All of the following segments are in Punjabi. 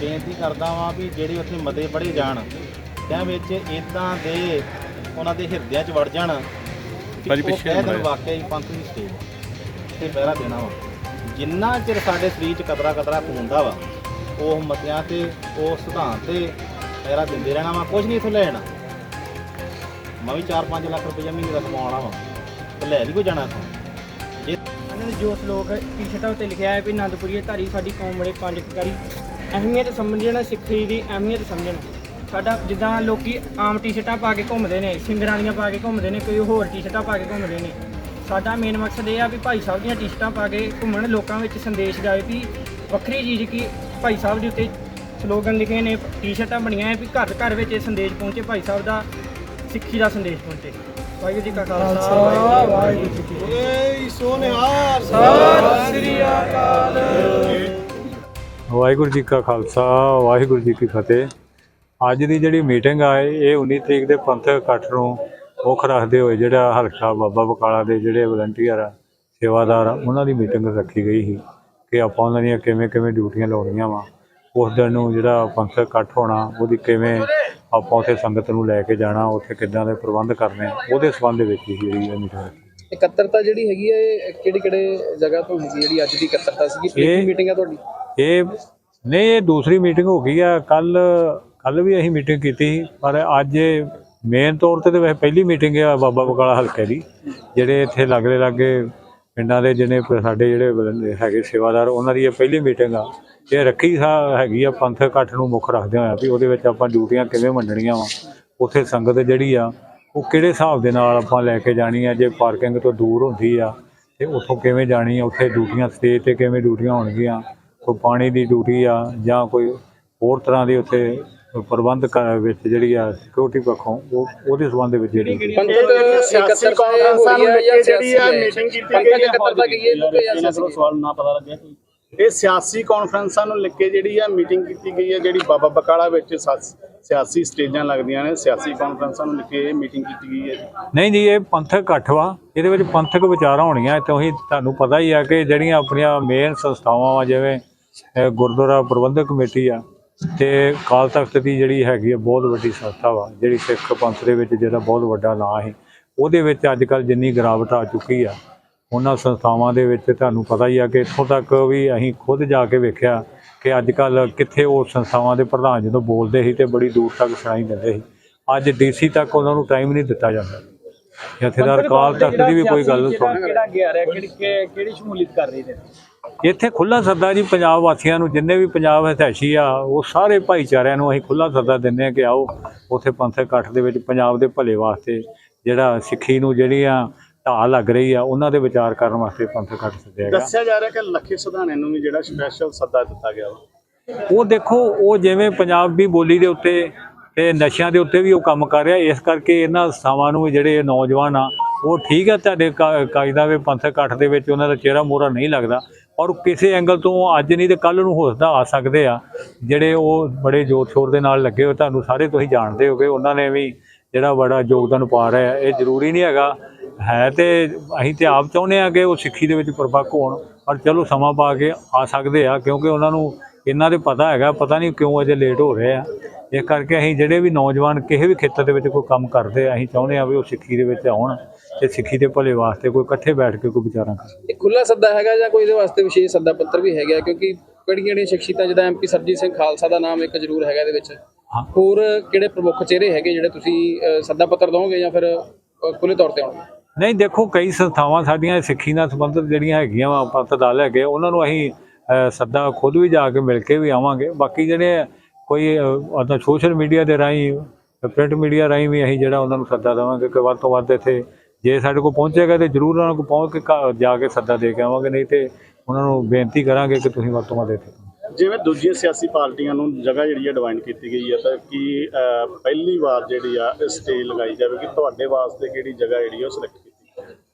ਬੇਨਤੀ ਕਰਦਾ ਵਾਂ ਵੀ ਜਿਹੜੇ ਉੱਥੇ ਮਤੇ ਪੜੇ ਜਾਣ त्या ਵਿੱਚ ਇਦਾਂ ਦੇ ਉਹਨਾਂ ਦੇ ਹਿਰਦਿਆਂ 'ਚ ਵੜ ਜਾਣ ਭਾਜੀ ਪਿੱਛੇ। ਵਾਕਿਆ ਹੀ ਪੰਥ ਦੀ ਸਟੇਜ ਤੇ ਪਹਿਰਾ ਦੇਣਾ ਵਾ। ਜਿੰਨਾ ਚਿਰ ਸਾਡੇ ਸਰੀਰ 'ਚ ਕਤਰਾ ਕਤਰਾ ਖੂਨ ਦਾ ਵਾ ਉਹ ਮਤਿਆਂ ਤੇ ਉਹ ਸਿਧਾਂਤ ਤੇ ਪਹਿਰਾ ਦਿੰਦੇ ਰਹਿਣਾ ਵਾ ਕੁਝ ਨਹੀਂ ਇਥੋਂ ਲੈਣਾ। ਮੈਂ ਵੀ 4-5 ਲੱਖ ਰੁਪਏ ਮਹੀਨੇ ਦਾ ਕਮਾਉਣਾ ਵਾ ਤੇ ਲੈ ਨਹੀਂ ਕੋਈ ਜਾਣਾ ਇੱਥੋਂ। ਜੇ ਇਹਨਾਂ ਦੇ ਜੋ ਸਲੋਕ ਟੀ-ਸ਼ਰਟਾਂ ਉੱਤੇ ਲਿਖਿਆ ਹੈ ਵੀ ਆਨੰਦਪੁਰੀ ਧਾਰੀ ਸਾਡੀ ਕੌਮ ਬੜੇ ਪੰਜ ਕਰੀ। ਅਹਿਮੀਅਤ ਸਮਝਣ ਸਿੱਖੀ ਦੀ ਅਹਿਮੀਅਤ ਸਮਝਣ। ਸਾਡਾ ਜਿੱਦਾਂ ਲੋਕੀ ਆਮ ਟੀ-ਸ਼ਰਟਾਂ ਪਾ ਕੇ ਘੁੰਮਦੇ ਨੇ ਸਿੰਗਰਾਂ ਦੀਆਂ ਪਾ ਕੇ ਘੁੰਮਦੇ ਨੇ ਕੋਈ ਹੋਰ ਟੀ-ਸ਼ਰਟਾਂ ਪਾ ਕੇ ਘੁੰਮਦੇ ਨੇ। ਸਾਡਾ ਮੇਨ ਮਕਸਦ ਇਹ ਆ ਵੀ ਭਾਈ ਸਾਹਿਬ ਦੀਆਂ ਟੀ-ਸ਼ਰਟਾਂ ਪਾ ਕੇ ਘੁੰਮਣ ਲੋਕਾਂ ਵਿੱਚ ਸੰਦੇਸ਼ ਜਾਵੇ ਵੀ ਵੱਖਰੀ ਚੀਜ਼ ਕੀ ਭਾਈ ਸਾਹਿਬ ਦੇ ਉੱਤੇ ਸਲੋਗਨ ਲਿਖੇ ਨੇ ਟੀ-ਸ਼ਰਟਾਂ ਬਣੀਆਂ ਹੈ ਵੀ ਘਰ ਘਰ ਵਿੱਚ ਇਹ ਸੰਦੇਸ਼ ਪਹੁੰਚੇ ਭਾਈ ਸਾਹਿਬ ਦਾ ਸਿੱਖੀ ਦਾ ਸੰਦੇਸ਼ ਪਹੁੰਚੇ। ਵਾਹਿਗੁਰੂ ਜੀ ਕਾ ਖਾਲਸਾ ਵਾਹਿਗੁਰੂ ਜੀ ਕੀ ਫਤਿਹ। ਵਾਹਿਗੁਰੂ ਜੀ ਕਾ ਖਾਲਸਾ ਵਾਹਿਗੁਰੂ ਜੀ ਕੀ ਫਤਿਹ। ਅੱਜ ਦੀ ਜਿਹੜੀ ਮੀਟਿੰਗ ਆ ਇਹ 19 ਤਰੀਕ ਦੇ ਪੰਥਕ ਇਕੱਠ ਨੂੰ ਮੁੱਖ ਰੱਖਦੇ ਹੋਏ ਜਿਹੜਾ ਹਲਕਾ ਬਾਬਾ ਬਕਾਲਾ ਦੇ ਜਿਹੜੇ ਵਲੰਟੀਅਰ ਆ ਸੇਵਾਦਾਰ ਆ ਉਹਨਾਂ ਦੀ ਮੀਟਿੰਗ ਰੱਖੀ ਗਈ ਸੀ ਕਿ ਆਪਾਂ ਉਹਨਾਂ ਦੀਆਂ ਕਿਵੇਂ ਕਿਵੇਂ ਡਿਊਟੀਆਂ ਲਾਉਣੀਆਂ ਵਾ। ਉਸ ਦਿਨ ਨੂੰ ਜਿਹੜਾ ਪੰਥਕ ਇਕੱਠ ਹੋਣਾ ਉਹਦੀ ਕਿਵੇਂ ਆਪਾਂ ਉੱਥੇ ਸੰਗਤ ਨੂੰ ਲੈ ਕੇ ਜਾਣਾ ਉੱਥੇ ਕਿੱਦਾਂ ਦੇ ਪ੍ਰਬੰਧ ਕਰਨੇ ਉਹਦੇ ਸੰਬੰਧ ਦੇ ਵਿੱਚ ਹੀ ਜਿਹੜੀ ਇਹ ਮੀਟਿੰਗ ਰੱਖੀ ਇਕੱਤਰਤਾ ਜਿਹੜੀ ਹੈਗੀ ਹੈ ਇਹ ਕਿਹੜੀ ਕਿਹੜੇ ਜਗ੍ਹਾ ਤੋਂ ਹੈਗੀ ਜਿਹੜੀ ਅੱਜ ਦੀ ਇਕੱਤਰਤਾ ਸੀਗੀ? ਪਹਿਲੀ ਮੀਟਿੰਗ ਹੈ ਤੁਹਾਡੀ? ਇਹ ਨਹੀਂ ਇਹ ਦੂਸਰੀ ਮੀਟਿੰਗ ਹੋ ਗਈ ਆ। ਕੱਲ ਕੱਲ ਵੀ ਅਸੀਂ ਮੀਟਿੰਗ ਕੀਤੀ ਸੀ, ਪਰ ਅੱਜ ਮੇਨ ਤੌਰ ਤੇ ਤਾਂ ਵੈਸੇ ਪਹਿਲੀ ਮੀਟਿੰਗ ਆ ਬਾਬਾ ਬਕਾਲਾ ਹਲਕੇ ਦੀ ਜਿਹੜੇ ਇੱਥੇ ਲਾਗੇ ਲਾਗੇ ਪਿੰਡਾਂ ਦੇ ਜਿਹਨੇ ਸਾਡੇ ਜਿਹੜੇ ਹੈਗੇ ਸੇਵਾਦਾਰ ਉਹਨਾਂ ਦੀ ਇਹ ਪਹਿਲੀ ਮੀਟਿੰਗ ਆ। ਇਹ ਰੱਖੀ ਸਾ ਹੈਗੀ ਆ ਪੰਥਕ ਇਕੱਠ ਨੂੰ ਮੁੱਖ ਰੱਖਦੇ ਹੋਇਆ ਵੀ ਉਹਦੇ ਵਿੱਚ ਆਪਾਂ ਡਿਊਟੀਆਂ ਕਿਵੇਂ ਵੰਡਣੀਆਂ ਵਾ ਉੱਥੇ ਸੰਗਤ ਜਿਹੜੀ ਆ ਉਹ ਕਿਹੜੇ ਹਿਸਾਬ ਦੇ ਨਾਲ ਆਪਾਂ ਲੈ ਕੇ ਜਾਣੀ ਆ ਜੇ ਪਾਰਕਿੰਗ ਤੋਂ ਦੂਰ ਹੁੰਦੀ ਆ ਤੇ ਉੱਥੋਂ ਕਿਵੇਂ ਜਾਣੀ ਆ ਉੱਥੇ ਡਿਊਟੀਆਂ ਸਟੇਜ ਤੇ ਕਿਵੇਂ ਡਿਊਟੀਆਂ ਹੋਣਗੀਆਂ ਕੋਈ ਪਾਣੀ ਦੀ ਡਿਊਟੀ ਆ ਜਾਂ ਕੋਈ ਹੋਰ ਤਰ੍ਹਾਂ ਦੀ ਉੱਥੇ ਪ੍ਰਬੰਧ ਕ- ਵਿੱਚ ਜਿਹੜੀ ਆ ਸਿਕਿਉਰਿਟੀ ਪੱਖੋਂ ਉਹ ਉਹਦੇ ਸੰਬੰਧ ਵਿੱਚ ਜਿਹੜੀ ਪੰਥਕ ਇਕੱਤਰਤਾ ਹੋ ਰਹੀ ਹੈ ਜਾਂ ਜਿਹੜੀ ਆ ਮੀਟਿੰਗ ਕੀਤੀ ਗਈ ਹੈ ਇਕੱਤਰਤਾ ਕਹੀਏ ਇਹਨੂੰ ਕਿ ਜਾਂ ਸਿਆਸੀ ਸਵਾਲ ਨਾ ਪਤਾ ਲੱਗਿਆ ਕੋਈ। ਇਹ ਸਿਆਸੀ ਕਾਨਫਰੰਸਾਂ ਨੂੰ ਲੈ ਕੇ ਜਿਹੜੀ ਆ ਮੀਟਿੰਗ ਕੀਤੀ ਗਈ ਹੈ ਜਿਹੜੀ ਬਾਬਾ ਬਕਾਲਾ ਵਿੱਚ ਸਿਆਸੀ ਸਟੇਜਾਂ ਲੱਗਦੀਆਂ ਨੇ ਸਿਆਸੀ ਕਾਨਫਰੰਸਾਂ ਨੂੰ ਲੈ ਕੇ ਇਹ ਮੀਟਿੰਗ ਕੀਤੀ ਗਈ ਹੈ। ਨਹੀਂ ਜੀ ਇਹ ਪੰਥਕ ਇਕੱਠ ਵਾ। ਇਹਦੇ ਵਿੱਚ ਪੰਥਕ ਵਿਚਾਰਾਂ ਹੋਣੀਆਂ ਤੁਸੀਂ ਤੁਹਾਨੂੰ ਪਤਾ ਹੀ ਆ ਕਿ ਜਿਹੜੀਆਂ ਆਪਣੀਆਂ ਮੇਨ ਸੰਸਥਾਵਾਂ ਵਾ ਜਿਵੇਂ ਗੁਰਦੁਆਰਾ ਪ੍ਰਬੰਧਕ ਕਮੇਟੀ ਆ ਤੇ ਕਾਲ ਤਖਤ ਦੀ ਜਿਹੜੀ ਹੈਗੀ ਆ ਬਹੁਤ ਵੱਡੀ ਸੰਸਥਾ ਵਾ ਜਿਹੜੀ ਸਿੱਖ ਪੰਥ ਦੇ ਵਿੱਚ ਜਿਹੜਾ ਬਹੁਤ ਵੱਡਾ ਨਾਂ ਹੈ ਉਹਦੇ ਵਿੱਚ ਅੱਜ ਕੱਲ ਜਿੰਨੀ ਗਿਰਾਵਟ ਆ ਚੁੱਕੀ ਆ ਉਹਨਾਂ ਸੰਸਥਾਵਾਂ ਦੇ ਵਿੱਚ ਤੁਹਾਨੂੰ ਪਤਾ ਹੀ ਆ ਕਿ ਇੱਥੋਂ ਤੱਕ ਵੀ ਅਸੀਂ ਖੁਦ ਜਾ ਕੇ ਵੇਖਿਆ ਕਿ ਅੱਜ ਕੱਲ ਕਿੱਥੇ ਉਹ ਸੰਸਥਾਵਾਂ ਦੇ ਪ੍ਰਧਾਨ ਜਦੋਂ ਬੋਲਦੇ ਸੀ ਤੇ ਬੜੀ ਦੂਰ ਤੱਕ ਸੁਣਾਈ ਦਿੰਦੇ ਸੀ। ਅੱਜ ਡੀਸੀ ਤੱਕ ਉਹਨਾਂ ਨੂੰ ਟਾਈਮ ਨਹੀਂ ਦਿੱਤਾ ਜਾਂਦਾ। ਜਥੇਦਾਰ ਕਾਲ ਤਖਤ ਦੀ ਵੀ ਕੋਈ ਗੱਲ ਸੁਣ। ਕਿਹੜਾ ਗਿਆ ਰਿਹਾ ਕਿਹੜੀ ਕਿਹੜੀ ਸ਼ਮੂਲੀਅਤ ਕਰ ਰਹੀ ਨੇ? ਇੱਥੇ ਖੁੱਲਾ ਸੱਦਾ ਜੀ ਪੰਜਾਬ ਵਾਸੀਆਂ ਨੂੰ ਜਿੰਨੇ ਵੀ ਪੰਜਾਬ ਹਥੈਸ਼ੀ ਆ ਉਹ ਸਾਰੇ ਭਾਈਚਾਰਿਆਂ ਨੂੰ ਅਸੀਂ ਖੁੱਲਾ ਸੱਦਾ ਦਿੰਦੇ ਆ ਕਿ ਆਓ ਉੱਥੇ ਪੰਥਕ ਇਕੱਠ ਦੇ ਵਿੱਚ ਪੰਜਾਬ ਦੇ ਭਲੇ ਵਾਸਤੇ ਜਿਹੜਾ ਸਿੱਖੀ ਨੂੰ ਜਿਹੜੀਆਂ ਢਾਹ ਲੱਗ ਰਹੀ ਆ ਉਹਨਾਂ ਦੇ ਵਿਚਾਰ ਕਰਨ ਵਾਸਤੇ ਪੰਥਕ ਇਕੱਠ ਸੱਦਿਆ ਗਿਆ। ਦੱਸਿਆ ਜਾ ਰਿਹਾ ਕਿ ਲੱਖੇ ਸੁਧਾਣੇ ਨੂੰ ਵੀ ਜਿਹੜਾ ਸਪੈਸ਼ਲ ਸੱਦਾ ਦਿੱਤਾ ਗਿਆ ਉਹ ਦੇਖੋ ਉਹ ਜਿਵੇਂ ਪੰਜਾਬੀ ਬੋਲੀ ਦੇ ਉੱਤੇ ਤੇ ਨਸ਼ਿਆਂ ਦੇ ਉੱਤੇ ਵੀ ਉਹ ਕੰਮ ਕਰ ਰਿਹਾ ਇਸ ਕਰਕੇ ਇਹਨਾਂ ਸਥਾਵਾਂ ਨੂੰ ਜਿਹੜੇ ਨੌਜਵਾਨ ਆ ਉਹ ਠੀਕ ਹੈ ਤੁਹਾਡੇ ਕਾਇਦਾ ਵੇ ਪੰਥਕ ਇਕੱਠ ਦੇ ਵਿੱਚ ਉਹਨਾਂ ਦਾ ਚਿਹਰਾ ਮੋਹਰਾ ਨਹੀਂ ਲੱਗਦਾ। ਔਰ ਕਿਸੇ ਐਂਗਲ ਤੋਂ ਅੱਜ ਨਹੀਂ ਤੇ ਕੱਲ ਨੂੰ ਹੋ ਸਕਦਾ, ਆ ਸਕਦੇ ਆ। ਜਿਹੜੇ ਉਹ ਬੜੇ ਜੋਰ ਸ਼ੋਰ ਦੇ ਨਾਲ ਲੱਗੇ ਹੋ ਤੁਹਾਨੂੰ ਸਾਰੇ ਤੁਸੀਂ ਜਾਣਦੇ ਹੋਗੇ। ਉਹਨਾਂ ਨੇ ਵੀ ਜਿਹੜਾ ਬੜਾ ਯੋਗਦਾਨ ਪਾ ਰਿਹਾ ਇਹ ਜ਼ਰੂਰੀ ਨਹੀਂ ਹੈਗਾ। ਹੈ ਤੇ ਅਸੀਂ ਤੇ ਆਪ ਚਾਹੁੰਦੇ ਆ ਕਿ ਉਹ ਸਿੱਖੀ ਦੇ ਵਿੱਚ ਪ੍ਰਪੱਕ ਹੋਣ, ਪਰ ਚਲੋ ਸਮਾਂ ਪਾ ਕੇ ਆ ਸਕਦੇ ਆ, ਕਿਉਂਕਿ ਉਹਨਾਂ ਨੂੰ ਇਹਨਾਂ ਦੇ ਪਤਾ ਹੈਗਾ। ਪਤਾ ਨਹੀਂ ਕਿਉਂ ਅਜੇ ਲੇਟ ਹੋ ਰਹੇ ਆ। ਇਸ ਕਰਕੇ ਅਸੀਂ ਜਿਹੜੇ ਵੀ ਨੌਜਵਾਨ ਕਿਸੇ ਵੀ ਖੇਤਰ ਦੇ ਵਿੱਚ ਕੋਈ ਕੰਮ ਕਰਦੇ ਆ ਅਸੀਂ ਚਾਹੁੰਦੇ ਆ ਵੀ ਉਹ ਸਿੱਖੀ ਦੇ ਵਿੱਚ ਆਉਣ ਤੇ ਸਿੱਖੀ ਦੇ ਭਲੇ ਵਾਸਤੇ ਕੋਈ ਇਕੱਠੇ ਬੈਠ ਕੇ ਕੋਈ ਵਿਚਾਰਾਂ ਕਰਨ। ਇਹ ਖੁੱਲਾ ਸੱਦਾ ਹੈਗਾ ਜਾਂ ਕੋਈ ਇਹਦੇ ਵਾਸਤੇ ਵਿਸ਼ੇਸ਼ ਸੱਦਾ ਪੱਤਰ ਵੀ ਹੈਗਾ? ਕਿਉਂਕਿ ਕਿਹੜੀਆਂ ਕਿਹੜੀਆਂ ਸ਼ਖਸੀਅਤਾਂ ਜਿੱਦਾਂ ਐਮਪੀ ਸਰਜੀਤ ਸਿੰਘ ਖਾਲਸਾ ਦਾ ਨਾਮ ਇੱਕ ਜ਼ਰੂਰ ਹੈਗਾ ਇਹਦੇ ਵਿੱਚ। ਹੋਰ ਕਿਹੜੇ ਪ੍ਰਮੁੱਖ ਚਿਹਰੇ ਹੈਗੇ ਜਿਹੜੇ ਤੁਸੀਂ ਸੱਦਾ ਪੱਤਰ ਦੋਗੇ ਜਾਂ ਫਿਰ ਖੁੱਲੇ ਤੌਰ ਤੇ ਆਉਣਗੇ? ਨਹੀਂ ਦੇਖੋ ਕਈ ਸੰਸਥਾਵਾਂ ਸਾਡੀਆਂ ਸਿੱਖੀ ਨਾਲ ਸੰਬੰਧਿਤ ਜਿਹੜੀਆਂ ਹੈਗੀਆਂ ਵਾ ਪੰਥ ਦਲ ਹੈਗੇ ਉਹਨਾਂ ਨੂੰ ਅਸੀਂ ਸੱਦਾ ਖੁਦ ਵੀ ਜਾ ਕੇ ਮਿਲ ਕੇ ਵੀ ਆਵਾਂਗੇ। ਬਾਕੀ ਜਿਹੜੇ ਕੋਈ ਅਦਾ ਸੋਸ਼ਲ ਮੀਡੀਆ ਦੇ ਰਾਹੀਂ ਪ੍ਰਿੰਟ ਮੀਡੀਆ ਰਾਹੀਂ ਵੀ ਅਸੀਂ ਜਿਹੜਾ ਉਹਨਾਂ ਨੂੰ ਸੱਦਾ ਦੇਵਾਂਗੇ ਕਿ ਵੱਧ ਤੋਂ ਵੱਧ ਇੱਥੇ ਜੇ ਸਾਡੇ ਕੋਲ ਪਹੁੰਚੇਗਾ ਤੇ ਜ਼ਰੂਰ ਉਹਨਾਂ ਕੋਲ ਪਹੁੰਚ ਕੇ ਜਾ ਕੇ ਸੱਦਾ ਦੇ ਕੇ ਆਵਾਂਗੇ ਨਹੀਂ ਤੇ ਉਹਨਾਂ ਨੂੰ ਬੇਨਤੀ ਕਰਾਂਗੇ ਕਿ ਤੁਸੀਂ ਵੱਧ ਤੋਂ ਵੱਧ ਇੱਥੇ ਜਿਵੇਂ ਦੂਜੀਆਂ ਸਿਆਸੀ ਪਾਰਟੀਆਂ ਨੂੰ ਜਗ੍ਹਾ ਜਿਹੜੀ ਹੈ ਡਿਵਾਈਡ ਕੀਤੀ ਗਈ ਹੈ ਤਾਂ ਕੀ ਪਹਿਲੀ ਵਾਰ ਜਿਹੜੀ ਆ ਸਟੇਜ ਲਗਾਈ ਜਾਵੇਗੀ ਤੁਹਾਡੇ ਵਾਸਤੇ ਕਿਹੜੀ ਜਗ੍ਹਾ ਜਿਹੜੀ ਆ ਉਹ ਸਿਲੈਕਟ ਕੀਤੀ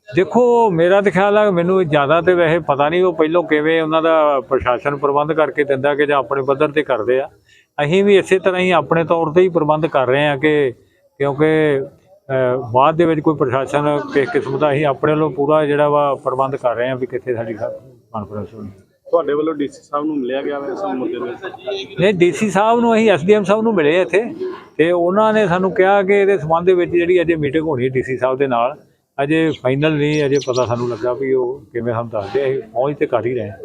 ਦੇਖੋ ਮੇਰਾ ਤਾਂ ਖਿਆਲ ਹੈ ਮੈਨੂੰ ਜ਼ਿਆਦਾ ਤੇ ਵੈਸੇ ਪਤਾ ਨਹੀਂ ਉਹ ਪਹਿਲੋਂ ਕਿਵੇਂ ਉਹਨਾਂ ਦਾ ਪ੍ਰਸ਼ਾਸਨ ਪ੍ਰਬੰਧ ਕਰਕੇ ਦਿੰਦਾ ਕਿ ਜਾਂ ਆਪਣੇ ਪੱਧਰ ਤੇ ਕਰਦੇ ਆ। ਅਸੀਂ ਵੀ ਇਸੇ ਤਰ੍ਹਾਂ ਹੀ ਆਪਣੇ ਤੌਰ ਤੇ ਹੀ ਪ੍ਰਬੰਧ ਕਰ ਰਹੇ ਹਾਂ ਕਿ ਕਿਉਂਕਿ ਬਾਅਦ ਦੇ ਵਿੱਚ ਕੋਈ ਪ੍ਰਸ਼ਾਸਨ ਕਿਸ ਕਿਸਮ ਦਾ ਅਸੀਂ ਆਪਣੇ ਵੱਲੋਂ ਪੂਰਾ ਜਿਹੜਾ ਵਾ ਪ੍ਰਬੰਧ ਕਰ ਰਹੇ ਹਾਂ ਵੀ ਕਿੱਥੇ ਸਾਡੀ ਕਾਨਫਰੰਸ ਹੋਣੀ। ਤੁਹਾਡੇ ਵੱਲੋਂ ਡੀਸੀ ਸਾਹਿਬ ਨੂੰ ਮਿਲਿਆ ਗਿਆ ਇਸ ਮੁੱਦੇ ਦੇ ਨਹੀਂ ਡੀਸੀ ਸਾਹਿਬ ਨੂੰ ਅਸੀਂ ਐਸਡੀਐਮ ਸਾਹਿਬ ਨੂੰ ਮਿਲੇ ਇੱਥੇ ਤੇ ਉਹਨਾਂ ਨੇ ਸਾਨੂੰ ਕਿਹਾ ਕਿ ਇਹਦੇ ਸੰਬੰਧ ਦੇ ਵਿੱਚ ਜਿਹੜੀ ਅਜੇ ਮੀਟਿੰਗ ਹੋਣੀ ਹੈ ਡੀਸੀ ਸਾਹਿਬ ਦੇ ਨਾਲ ਅਜੇ ਫਾਈਨਲ ਨਹੀਂ ਅਜੇ ਪਤਾ ਸਾਨੂੰ ਲੱਗਾ ਵੀ ਉਹ ਕਿਵੇਂ ਸਾਨੂੰ ਦੱਸਦੇ ਆ ਅਸੀਂ ਪਹੁੰਚ ਤੇ ਕਰ ਹੀ ਰਹੇ ਹਾਂ।